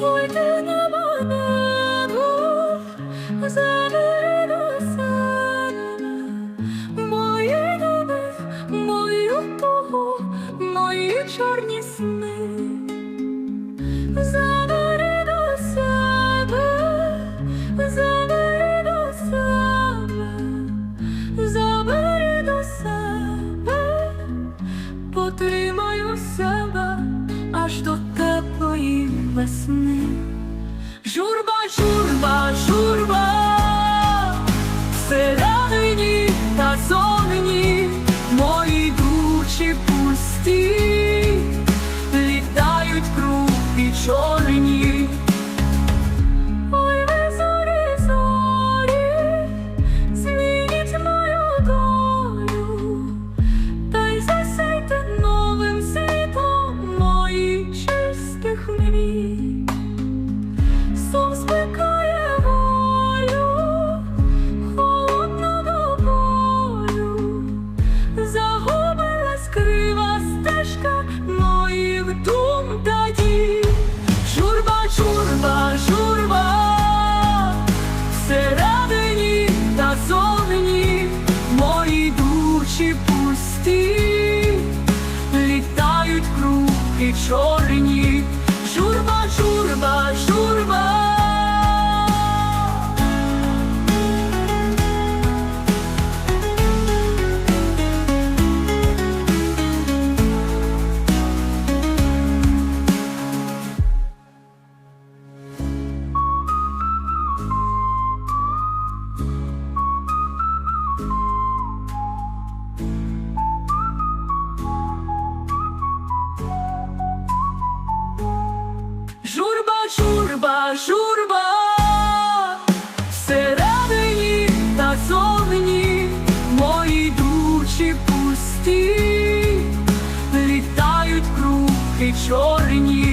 Войди на мене двор, Мої мою тугу, мої чорні сни. весни. Журба, журба, листи літають круги чорні. журба, журба, всередині та зовні мої душі пусті, літають круги чорні.